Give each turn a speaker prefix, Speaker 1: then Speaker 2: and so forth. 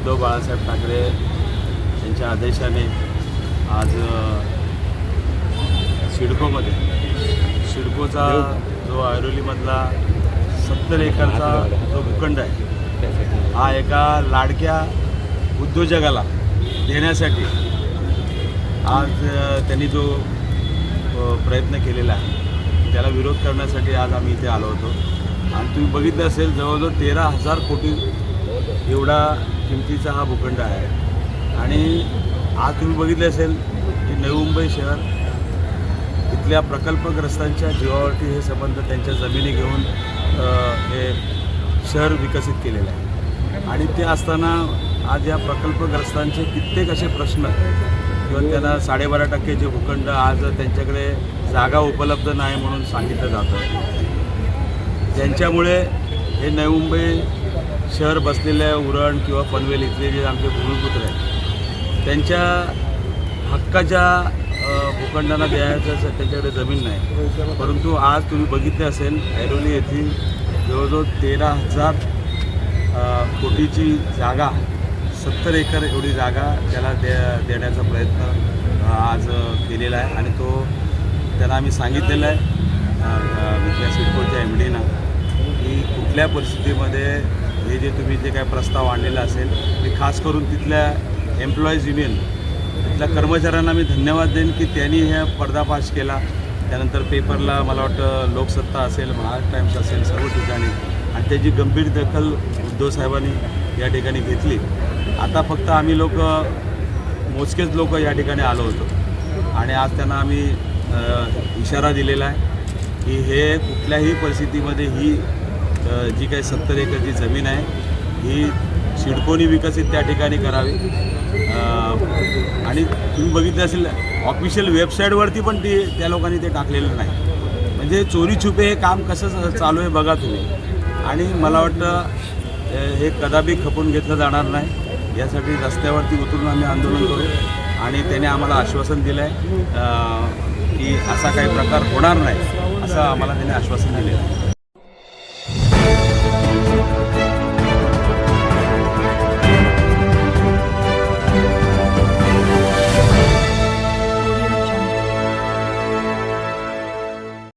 Speaker 1: उद्धव बाळासाहेब ठाकरे यांच्या आदेशाने आज सिडकोमध्ये सिडकोचा जो ऐरोलीमधला सत्तर एकरचा जो भूखंड आहे हा एका लाडक्या उद्योजकाला देण्यासाठी आज त्यांनी जो प्रयत्न केलेला आहे त्याला विरोध करण्यासाठी आज आम्ही इथे आलो होतो. आणि तुम्ही बघितलं असेल जवळजवळ तेरा हजार कोटी एवढा किमतीचा हा भूखंड आहे. आणि आज तुम्ही बघितले असेल की नवी मुंबई शहर इथल्या प्रकल्पग्रस्तांच्या जीवावरती हे संबंध त्यांच्या जमिनी घेऊन हे शहर विकसित केलेलं आहे. आणि ते असताना आज या प्रकल्पग्रस्तांचे कित्येक असे प्रश्न किंवा त्यांना साडेबारा टक्के जे भूखंड आज त्यांच्याकडे जागा उपलब्ध नाही म्हणून सांगितलं जातं. त्यांच्यामुळे हे नवी मुंबई शहर बसलेले उरण किंवा पनवेल इथले जे आमचे भूमिपुत्र आहेत त्यांच्या हक्काच्या भूखंडांना द्यायचं त्यांच्याकडे जमीन नाही. परंतु आज तुम्ही बघितले असेल ऐरोली येथील जवळजवळ तेरा हजार कोटीची जागा सत्तर एकर एवढी जागा त्याला दे देण्याचा प्रयत्न आज केलेला आहे. आणि तो त्यांना आम्ही सांगितलेला आहे विद्या सिडकोच्या एम डीनं की कुठल्या परिस्थितीमध्ये हे जे तुम्ही जे काय प्रस्ताव आणलेला असेल मी खास करून तिथल्या एम्प्लॉईज युनियन तिथल्या कर्मचाऱ्यांना मी धन्यवाद देईन की त्यांनी हे पर्दाफाश केला. त्यानंतर पेपरला मला वाटतं लोकसत्ता असेल महाराष्ट्र टाईम्स असेल सर्व ठिकाणी. आणि त्याची गंभीर दखल उद्धव साहेबांनी या ठिकाणी घेतली. आता फक्त आम्ही लोक मोजकेच लोक या ठिकाणी आलो होतो. आणि आज त्यांना आम्ही इशारा दिलेला आहे की हे कुठल्याही परिस्थितीमध्ये ही जी काही सत्तर एकरची जमीन आहे ही शिडकोनी विकसित त्या ठिकाणी करावी. आणि तुम्ही बघितलं असेल ऑफिशियल वेबसाईटवरती पण ती त्या लोकांनी ते टाकलेलं नाही. म्हणजे चोरी छुपे हे काम कसं चालू आहे बघा तुम्ही. आणि मला वाटतं हे कदापि खपून घेतलं जाणार नाही. यासाठी रस्त्यावरती उतरून आम्ही आंदोलन करू. आणि त्याने आम्हाला आश्वासन दिलं आहे की असा काही प्रकार होणार नाही असं आम्हाला त्याने आश्वासन दिलेलं आहे